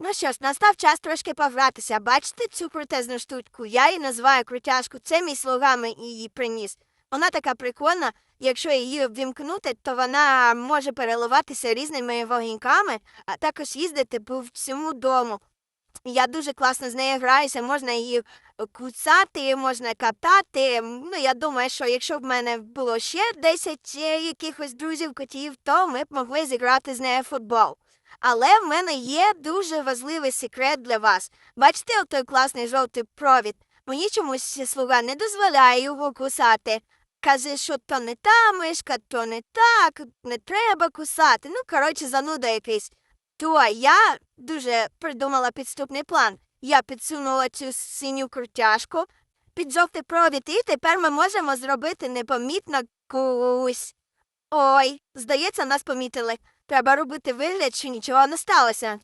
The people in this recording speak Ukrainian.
Ну що ж, настав час трошки погратися. Бачите цю крутезну штучку? Я її називаю крутяшку. Це мій слуга мені її приніс. Вона така прикольна. Якщо її обвімкнути, то вона може переливатися різними вогіньками, а також їздити по всьому дому. Я дуже класно з нею граюся, можна її куцати, можна катати. Ну, я думаю, що якщо б в мене було ще 10 е, якихось друзів котів, то ми б могли зіграти з нею футбол. Але в мене є дуже важливий секрет для вас. Бачите отой класний жовтий провід? Мені чомусь слуга не дозволяє його кусати. Каже, що то не та мишка, то не так, не треба кусати. Ну, коротше, зануда якийсь. То я дуже придумала підступний план. Я підсунула цю синю крутяшку під жовтий провід, і тепер ми можемо зробити непомітно кусь. Ой, здається, нас помітили. Треба робити вигляд, що нічого не сталося.